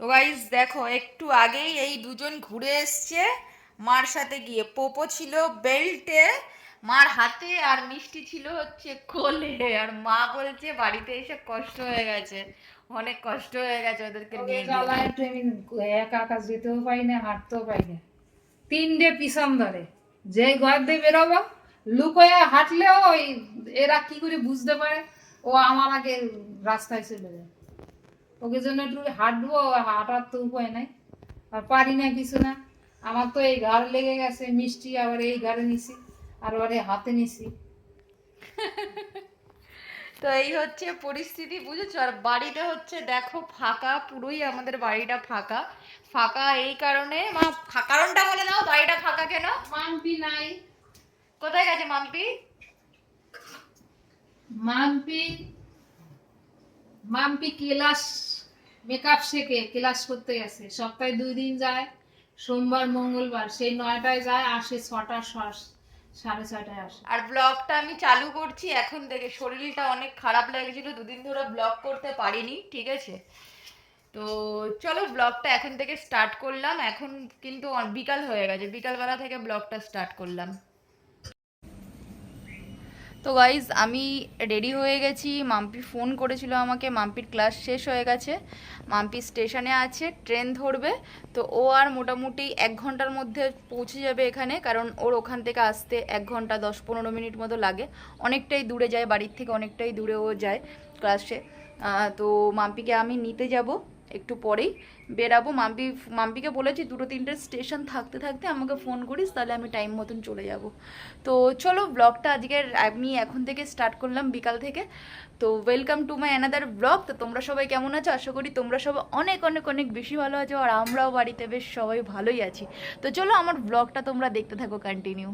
তো গাইজ দেখো একটু আগেই এই দুজন ঘুরে এসছে। মার সাথে গিয়ে পোপো ছিল বেল্টে মার হাতে আর মিষ্টি ছিল হচ্ছে কোলে। আর মা বলছে বাড়িতে এসে কষ্ট হয়ে গেছে। অনেক কষ্ট হয়ে গেছে ওদেরকে নিয়ে একা একা যেতেও পাই না হাঁটতেও পাই না। তিনটে পিছন ধরে। যে ঘর দিয়ে বেরোবো লুকোয়া হাঁটলেও ওই এরা কি করে বুঝতে পারে? ও আমার আগে রাস্তায় চলে যায়। ওকে জন্য একটু হাঁটবো হাঁটার তো উপায় নাই। আর পারি না কিছু না। আমার তো এই ঘাড় লেগে গেছে মিষ্টি আবার এই ঘাড়ে নিছি আর আবার হাতে নিছি। তো এই হচ্ছে পরিস্থিতি বুঝেছ? আর বাড়িটা হচ্ছে দেখো ফাঁকা পুরোই আমাদের বাড়িটা ফাঁকা। ফাঁকা এই কারণে মা কারণটা বলে নাও বাড়িটা ফাঁকা কেন? মাম্পি নাই। কোথায় গেছে মাম্পি? মাম্পি মাম্পি ক্লাস মেকআপ শেখে, ক্লাস করতে গেছে সপ্তাহে দুই দিন যায়, সোমবার, মঙ্গলবার, সেই নয়টায় যায় আসে ছটা সাড়ে ছটায় আসে। আর ব্লগটা আমি চালু করছি এখন থেকে। শরীরটা অনেক খারাপ লেগেছিল, দুদিন ধরে ব্লগ করতে পারিনি, ঠিক আছে? তো চলো, ব্লগটা এখন থেকে স্টার্ট করলাম। এখন কিন্তু বিকাল হয়ে গেছে। বিকালবেলা থেকে ব্লগটা স্টার্ট করলাম। তো গাইজ আমি রেডি হয়ে গেছি। মাম্পি ফোন করেছিল আমাকে, মাম্পির ক্লাস শেষ হয়ে গেছে। মাম্পি স্টেশনে আছে ট্রেন ধরবে। তো ও আর মোটামুটি এক ঘণ্টার মধ্যে পৌঁছে যাবে এখানে, কারণ ওর ওখান থেকে আসতে এক ঘণ্টা, দশ পনেরো মিনিট মতো লাগে। অনেকটাই দূরে যায়, বাড়ির থেকে অনেকটাই দূরে ও যায় ক্লাসে তো মাম্পিকে আমি নিতে যাব। একটু পরেই বেরাবো। মাম্পি, মাম্পিকে বলেছি দুটো তিনটে স্টেশন থাকতে থাকতে আমাকে ফোন করিস, তাহলে আমি টাইম মতন চলে যাব। তো চলো ব্লগটা আজকের আমি এখন থেকে স্টার্ট করলাম বিকাল থেকে। তো welcome to my another blog তো তোমরা সবাই কেমন আছো? আশা করি তোমরা সবাই অনেক অনেক অনেক বেশি ভালো আছো, আর আমরাও বাড়িতে বেশ সবাই ভালোই আছি। তো চলো আমার ব্লগটা তোমরা দেখতে থাকো কন্টিনিউ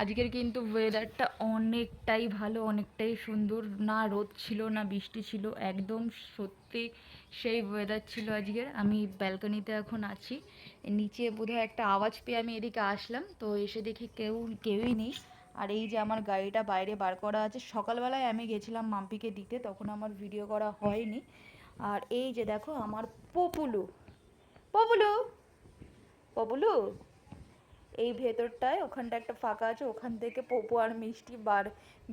আজকের কিন্তু ওয়েদারটা অনেকটাই ভালো, অনেকটাই সুন্দর। না রোদ ছিল, না বৃষ্টি ছিল, একদম সত্যি সেই ওয়েদার ছিল আজকের। আমি ব্যালকনিতে এখন আছি। নিচে বোধহয় একটা আওয়াজ পেয়ে আমি এদিকে আসলাম। তো এসে দেখি কেউ, কেউই নেই। আর এই যে আমার গাড়িটা বাইরে বার করা আছে, সকালবেলায় আমি গেছিলাম মাম্পিকে দিতে, তখন আমার ভিডিও করা হয়নি। আর এই যে দেখো, আমার পপুলু। পপুলু? পপুলু? এই ভেতরটায় ওখানটা একটা ফাঁকা আছে, ওখান থেকে পোপো আর মিষ্টি বার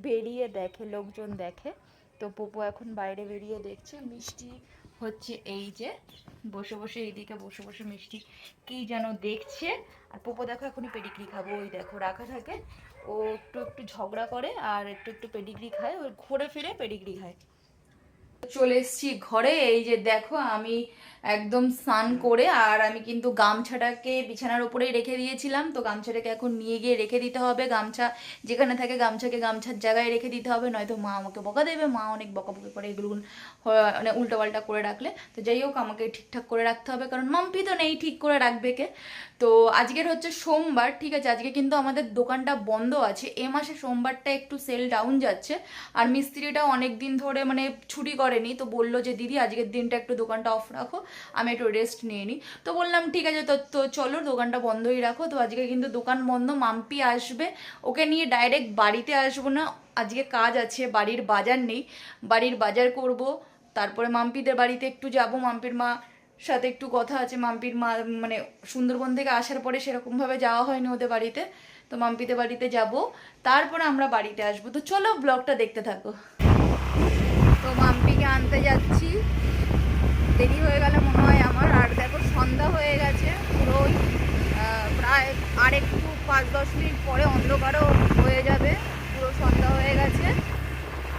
বেরিয়ে দেখে, লোকজন দেখে। তো পোপো এখন বাইরে বেরিয়ে দেখছে, মিষ্টি হচ্ছে এই যে, বসে বসে এইদিকে বসে বসে মিষ্টি কি যেন দেখছে। আর পোপো দেখো এখনই পেডিগ্রি খাব, ওই দেখো, রাখা থাকে। ও একটু একটু ঝগড়া করে আর একটু একটু পেডিগ্রি খায় ওই ঘুরে ফিরে পেডিগ্রি খায়। চলে এসেছি ঘরে, এই যে দেখো আমি একদম স্নান করে, আর আমি কিন্তু গামছাটাকে বিছানার উপরেই রেখে দিয়েছিলাম। তো গামছাটাকে এখন নিয়ে গিয়ে রেখে দিতে হবে। গামছা যেখানে থাকে গামছাকে গামছার জায়গায় রেখে দিতে হবে। নয়তো মা আমাকে বকা দেবে। মা অনেক বকাবকি করে এগুলো মানে উল্টোপাল্টা করে রাখলে। তো যাই হোক, আমাকে ঠিকঠাক করে রাখতে হবে। কারণ মাম্পি তো নেই ঠিক করে রাখবে কে? তো আজকের হচ্ছে সোমবার, ঠিক আছে? আজকে কিন্তু আমাদের দোকানটা বন্ধ আছে। এ মাসে সোমবারটা একটু সেল ডাউন যাচ্ছে। আর মিস্ত্রিটা অনেক দিন ধরে মানে ছুটি করেনি। তো বলল যে, দিদি, আজকের দিনটা একটু দোকানটা অফ রাখো। আমি একটু রেস্ট নিয়ে নিই তো বললাম, ঠিক আছে, তো তো চলো, দোকানটা বন্ধই রাখো। তো আজকে কিন্তু দোকান বন্ধ, মাম্পি আসবে। ওকে নিয়ে ডাইরেক্ট বাড়িতে আসব না। আজকে কাজ আছে, বাড়ির বাজার নেই। বাড়ির বাজার করব। তারপরে মাম্পিদের বাড়িতে একটু যাব। মাম্পির মা সাথে একটু কথা আছে। মাম্পির মা মানে সুন্দরবন থেকে আসার পরে সেরকমভাবে যাওয়া হয়নি ওদের বাড়িতে। তো মাম্পিদের বাড়িতে যাব। তারপরে আমরা বাড়িতে আসব। তো চলো ব্লগটা দেখতে থাকো। তো মাম্পিকে আনতে যাচ্ছি। দেরি হয়ে গেল মনে হয়, আমার আর দেখো সন্ধ্যা হয়ে গেছে পুরোই প্রায় আর একটু পাঁচ দশ মিনিট পরে অন্ধকারও হয়ে যাবে, পুরো সন্ধ্যা হয়ে গেছে।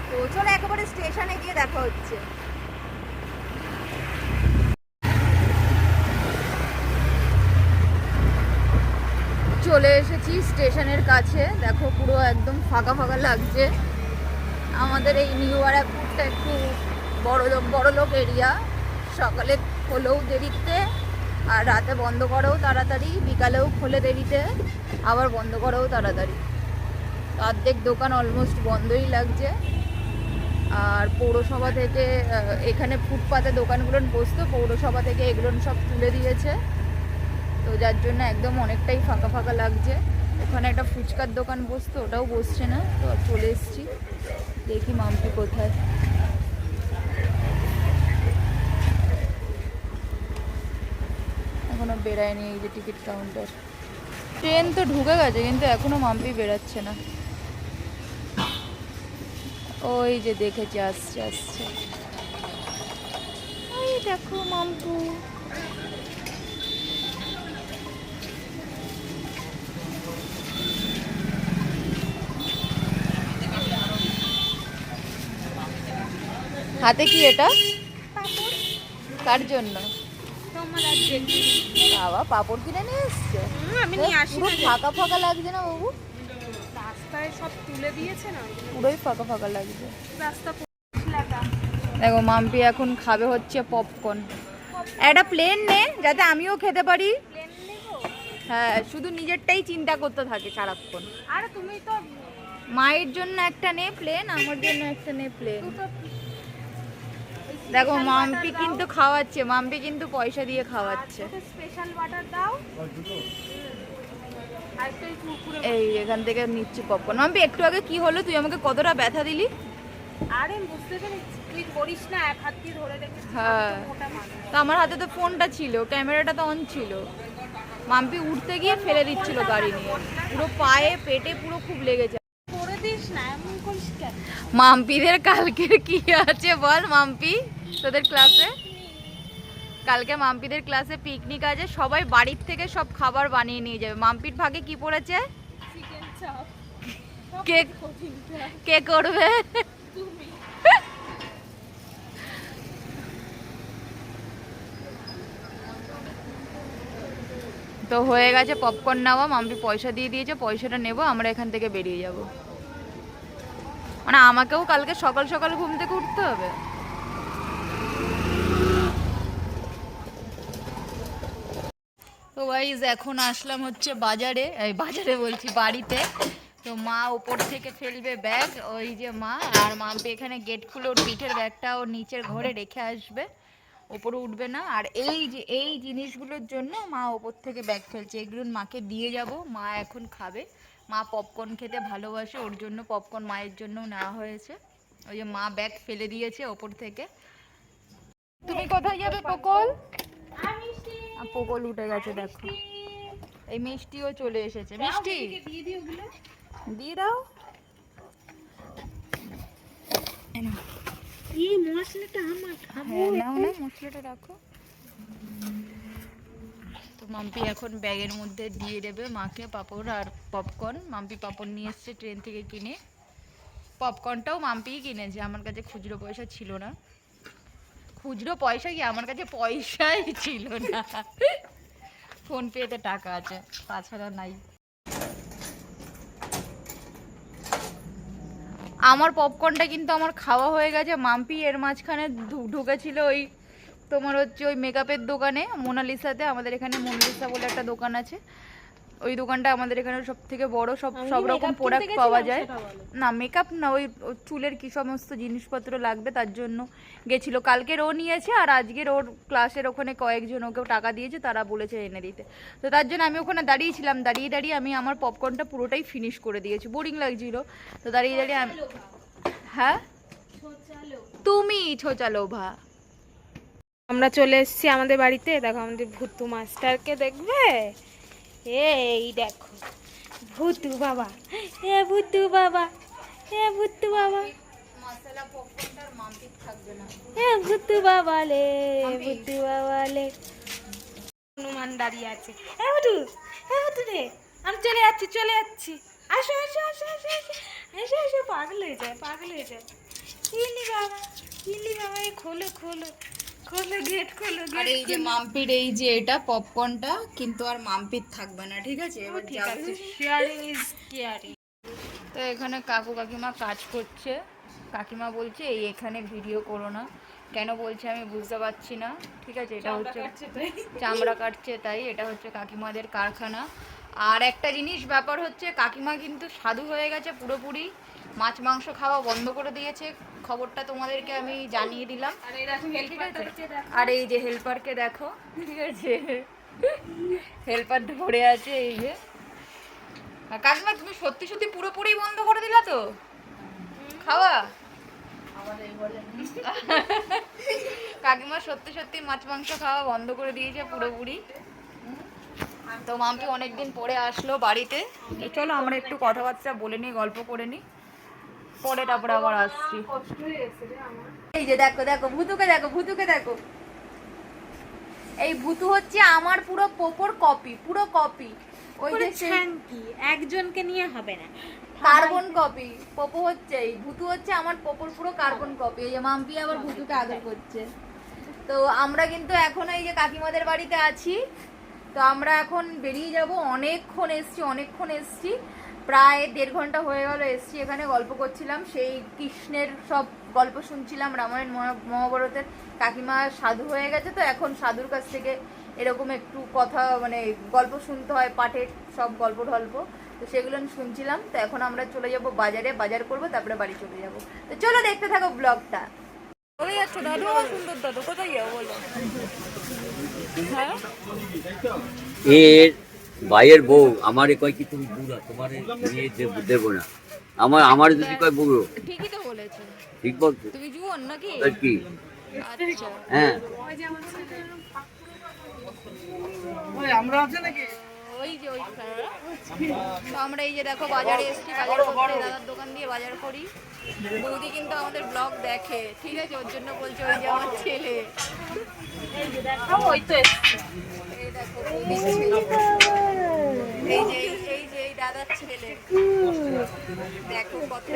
তো চলো একেবারে স্টেশনে গিয়ে দেখা হচ্ছে। চলে এসেছি স্টেশনের কাছে, দেখো পুরো একদম ফাঁকা ফাঁকা লাগছে। আমাদের এই নিউ ব্যারাকপুরটা একটু বড় বড় লোক এরিয়া। সকালে খোলেও দেরিতে, আর রাতে বন্ধ করেও তাড়াতাড়ি, বিকালেও খোলে দেরিতে, আবার বন্ধ করেও তাড়াতাড়ি। অর্ধেক দোকান অলমোস্ট বন্ধই লাগছে। আর পৌরসভা থেকে এখানে ফুটপাতে দোকানগুলো বসতো, পৌরসভা থেকে এগুলো সব তুলে দিয়েছে। তো যার জন্য একদম অনেকটাই ফাঁকা ফাঁকা লাগছে। ওখানে একটা ফুচকার দোকান বসতো, ওটাও বসছে না, তো চলে এসেছি। দেখি মাম্পি কোথায়। বেরায়নি এই যে টিকিট কাউন্টার। ট্রেন তো ঢুকে গেছে কিন্তু এখনও মাম্পি বেরাচ্ছে না। ওই যে দেখেছি আসছে আসছে। ওই দেখো মাম্পু। হাতে কি এটা? কার জন্য? বাবা পাপড় কিনে নিয়ে এসছে? আমি নিয়ে আসি না ফাঁকা ফাঁকা লাগছে না বাবু? রাস্তায় সব তুলে দিয়েছে না? পুরোই ফাঁকা ফাঁকা লাগছে। রাস্তা দেখো মাম্পি এখন খাবে হচ্ছে পপকর্ন একটা প্লেন নে যাতে আমিও খেতে পারি। হ্যাঁ শুধু নিজেরটাই চিন্তা করতে থাকে সারাক্ষণ। আরে তুমি তো মায়ের জন্য একটা নে প্লেন আমার জন্য একটা নে প্লেন দেখো মাম্পি কিন্তু খাওয়াচ্ছে মাম্পি কিন্তু পয়সা দিয়ে খাওয়াচ্ছে। স্পেশাল বাটার দাও। এই এখান থেকে নিচ্ছি পপকর্ন মাম্পি একটু আগে কি হলো? তুই আমাকে কতটা ব্যথা দিলি? আরে বুঝতে পেরেছি। তুই করিস না এক হাত দিয়ে ধরে রেখেছিস হ্যাঁ। তো আমার হাতে তো ফোনটা ছিল ক্যামেরাটা তো অন ছিল। মাম্পি উঠতে গিয়ে ফেলে দিচ্ছিল গাড়ি নিয়ে। পুরো পায়ে পেটে পুরো খুব লেগেছে মাম্পিদের কালকের কি আছে বল মাম্পি? তোদের ক্লাসে কালকে মাম্পিদের ক্লাসে পিকনিক আছে সবাই বাড়ির থেকে সব খাবার বানিয়ে নিয়ে যাবে। মাম্পির ভাগে কি পড়েছে? কে কে করবে? তো হয়ে গেছে পপকর্ন নেওয়া মাম্পি পয়সা দিয়ে দিয়েছে পয়সাটা নেব আমরা এখান থেকে বেরিয়ে যাব। মানে আমাকেও কালকে সকাল সকাল ঘুম থেকে উঠতে হবে। তো গাইজ এখন আসলাম হচ্ছে বাজারে, এই বাজারে বলছি বাড়িতে। তো মা ওপর থেকে ফেলবে ব্যাগ, ওই যে মা আর মা এখানে গেট খুলে ওর পিঠের ব্যাগটা ওর নিচের ঘরে রেখে আসবে। ওপরে উঠবে না। আর এই যে, এই জিনিসগুলোর জন্য মা ওপর থেকে ব্যাগ ফেলছে। এগুলো মাকে দিয়ে যাব। মা এখন খাবে। মা পপকর্ন খেতে ভালোবাসে, ওর জন্য পপকর্ন মায়ের জন্য নেওয়া হয়েছে। ওই যে মা ব্যাগ ফেলে দিয়েছে ওপর থেকে। তুমি কোথায় যাবে, পকল? পকল উঠে গেছে দেখো। এই মিষ্টিও চলে এসেছে। মিষ্টি! দিয়ে দাও। এই মশলাটা আমার হ্যাঁ নাও না মশলাটা রাখো। তো মাম্পি এখন ব্যাগের মধ্যে দিয়ে দেবে মাকে পাঁপড় আর পপকর্ন। মাম্পি পাঁপড় নিয়ে এসছে ট্রেন থেকে কিনে। পপকর্নটাও মাম্পিই কিনেছে আমার কাছে খুচরো পয়সা ছিল না। খুচরো পয়সা কি আমার কাছে পয়সাই ছিল না? ফোন পেতে টাকা আছে, তাছাড়া নাই। আমার পপকর্নটা কিন্তু আমার খাওয়া হয়ে গেছে। মাম্পি এর মাঝখানে ঢুকেছিল ওই তোমার হচ্ছে ওই মেকআপের দোকানে, মোনালিসাতে, আমাদের এখানে মোনালিসা বলে একটা দোকান আছে। ওই দোকানটা আমাদের এখানে সব থেকে বড় সব সব রকম প্রোডাক্ট পাওয়া যায়। না মেকআপ না ওই চুলের কি সমস্ত জিনিসপত্র লাগবে তার জন্য গেছিল। কালকের ও নিয়েছে আর আজকের ওর ক্লাসের ওখানে কয়েকজন ওকেও টাকা দিয়েছে তারা বলেছে এনে দিতে। তো তার জন্য আমি ওখানে দাঁড়িয়েছিলাম দাঁড়িয়ে দাঁড়িয়ে আমি আমার পপকর্নটা পুরোটাই ফিনিশ করে দিয়েছি। বোরিং লাগছিল। তো দাঁড়িয়ে দাঁড়িয়ে আমি হ্যাঁ? তুমি ছোচালো ভা আমরা চলে এসেছি আমাদের বাড়িতে। দেখো আমাদের ভুতু মাস্টারকে দেখবে? এই দেখো ভুতু বাবা। হে ভুতু বাবা হে ভুতু বাবা। এ ভুতু বাবা লে ভুতু বাবা লে। হনুমান দাঁড়িয়ে আছে। এ ভুতু এ ভুতু রে আমি চলে যাচ্ছি চলে যাচ্ছি। আসো আসো আসো আসো আসো। এসো পাগল হয়ে যায় পাগল হয়ে যায়। ইলি বাবা ইলি বাবা এ খোলো খোলো। খোলো গেট খোলো আর এই যে মাম্পির এই যে এটা পপকর্নটা কিন্তু আর মাম্পির থাকবে না ঠিক আছে? এবার ঠিক আছে শেয়ারিং ইজ কেয়ারিং তো এখানে কাকু কাকিমা কাজ করছে। কাকিমা বলছে এই এখানে ভিডিও করো না। কেন বলছে আমি বুঝতে পারছি না ঠিক আছে? এটা হচ্ছে চামড়া কাটছে তাই এটা হচ্ছে কাকিমাদের কারখানা। আর একটা জিনিস ব্যাপার হচ্ছে কাকিমা কিন্তু সাধু হয়ে গেছে পুরোপুরি। মাছ মাংস খাওয়া বন্ধ করে দিয়েছে। খবরটা তোমাদেরকে আমি জানিয়ে দিলাম। আর এই যে হেল্পারকে দেখো ঠিক আছে? হেল্পার ধরে আছে এই যে। কাকিমা তুমি সত্যি সত্যি পুরোপুরি বন্ধ করে দিলা তো? খাওয়া? কাকিমা সত্যি সত্যি মাছ মাংস খাওয়া বন্ধ করে দিয়েছে পুরোপুরি। তো মাম্পি অনেকদিন পরে আসলো বাড়িতে। চলো আমরা একটু কথাবার্তা বলে নিই গল্প করে নিই। পরে তারপরে আবার আসছি। এই যে দেখো দেখো ভুতুকে দেখো ভুতুকে দেখো। এই ভুতু হচ্ছে আমার পুরো পোপোর কপি পুরো কপি ওই যে শান্তি একজনকে নিয়ে হবে না। কার্বন কপি পপো হচ্ছে এই। ভুতু হচ্ছে আমার পপোর পুরো কার্বন কপি এই যে মাম্পি আবার ভুতুকে আদর করছে। তো আমরা কিন্তু এখন এই যে কাকিমাদের বাড়িতে আছি। তো আমরা এখন বেরিয়ে যাব অনেকক্ষণ এসছি অনেকক্ষণ এসছি। প্রায় দেড় ঘণ্টা হয়ে গেল এসছি এখানে গল্প করছিলাম। সেই কৃষ্ণের সব গল্প শুনছিলাম রামায়ণ মহা- মহাভারতের। কাকিমা সাধু হয়ে গেছে তো এখন সাধুর কাছ থেকে এরকম একটু কথা মানে গল্প শুনতে হয় পাঠের সব গল্প টল্প। তো সেগুলো আমি শুনছিলাম তো এখন আমরা চলে যাব বাজারে বাজার করব তারপরে বাড়ি চলে যাব। তো চলো দেখতে থাকো ব্লগটা। চলে যাচ্ছ দাদু সুন্দর দাদু কোথায় যাব বলো? হ্যাঁ? এর ভাইয়ের বউ আমারে কয় কি তুমি বুড়া তোমার বিয়ে দেব- দেবো না। আমার আমার যদি কয় বুড়ো। ঠিকই তো বলেছ। ঠিক বলছো? তুমি জুয়ন নাকি? কি? আচ্ছা। হ্যাঁ। ওই যে ওই। তো আমরা এই যে দেখো বাজারে এসেছি বাজার করতে দাদার দোকান দিয়ে বাজার করি। বৌদি কিন্তু আমাদের ব্লগ দেখে। ঠিক আছে ওর জন্য বলছে ওই যে আমার ছেলে। ওই তো এই দেখো ছেলে। এই যে এই যে এই দাদার ছেলে। দেখো কত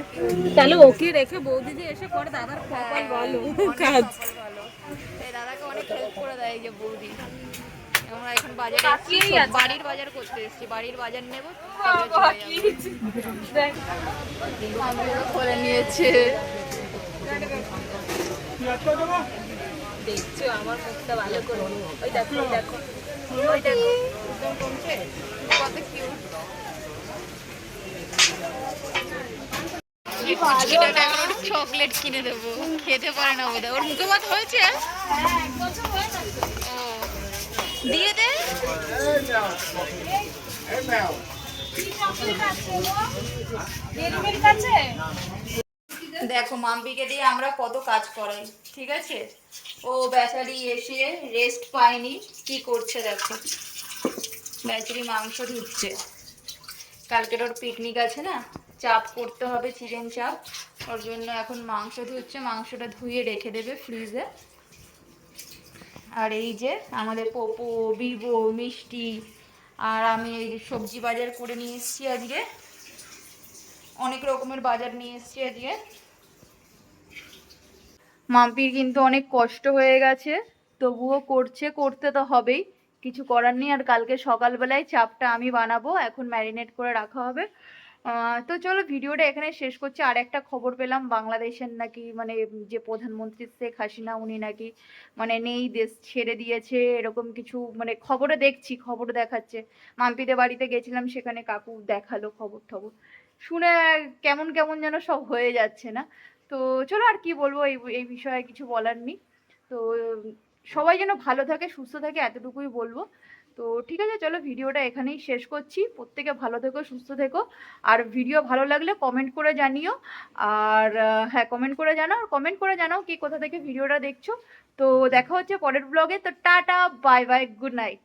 তাহলে ওকে রেখে বৌদি যে এসে পরে দাদার কপাল বলো। কাজ। ভালো। এই দাদাকে অনেক হেল্প করে দেয় এই যে বৌদি। আমরা এখন বাজারে এসেছি বাড়ির বাজার করতে এসেছি। বাড়ির বাজার নেব নিয়েছে। দেখছ আমার মুখটা ভালো করে। ওই দেখো দেখো। ওই দেখো। কত চকলেট কিনে দেবো। খেতে পারে না বোধহয়। ওর মুখে ভাত হয়েছে? দিয়ে দে। দেখো মাম্পিকে দিয়ে আমরা কত কাজ করাই ঠিক আছে? ও বেচারি এসে রেস্ট পায়নি। কি করছে দেখো? বেচারি মাংস ধুচ্ছে। কালকের ওর পিকনিক আছে না? চাপ করতে হবে চিকেন চাপ। ওর জন্য এখন মাংস ধুচ্ছে, মাংসটা ধুয়ে রেখে দেবে ফ্রিজে আর এই যে আমাদের পোপো বিবো মিষ্টি, আর আমি এই সবজি বাজার করে নিয়ে এসেছি আজকে। অনেক রকমের বাজার নিয়ে এসেছি আজকে। মাম্পির কিন্তু অনেক কষ্ট হয়ে গেছে, তবুও করছে, করতে তো হবেই। কিছু করার নেই, আর কালকে সকালবেলায় চাপটা আমি বানাবো, এখন ম্যারিনেট করে রাখা হবে। তো চলো ভিডিওটা এখানে শেষ করছি। আর একটা খবর পেলাম, বাংলাদেশের নাকি মানে যে প্রধানমন্ত্রী শেখ হাসিনা, উনি নাকি মানে নেই, দেশ ছেড়ে দিয়েছে, এরকম কিছু মানে খবরে দেখছি খবর দেখাচ্ছে। মাম্পিদের বাড়িতে গেছিলাম, সেখানে কাকু দেখাল খবর টবর। শুনে কেমন কেমন যেন সব হয়ে যাচ্ছে না? তো চলো আর কি বলব, এই এই বিষয়ে কিছু বলার নেই। তো সবাই যেন ভালো থাকে, সুস্থ থাকে, এতটুকুই বলব। তো ঠিক আছে, চলো ভিডিওটা এখানেই শেষ করছি। প্রত্যেকে ভালো থেকো, সুস্থ থেকো। আর ভিডিও ভালো লাগলে কমেন্ট করে জানিও। আর হ্যাঁ কমেন্ট করে জানাও। আর কমেন্ট করে জানাও কি কোথা থেকে ভিডিওটা দেখছ। তো দেখা হচ্ছে পরের ব্লগে তো tata bye bye good night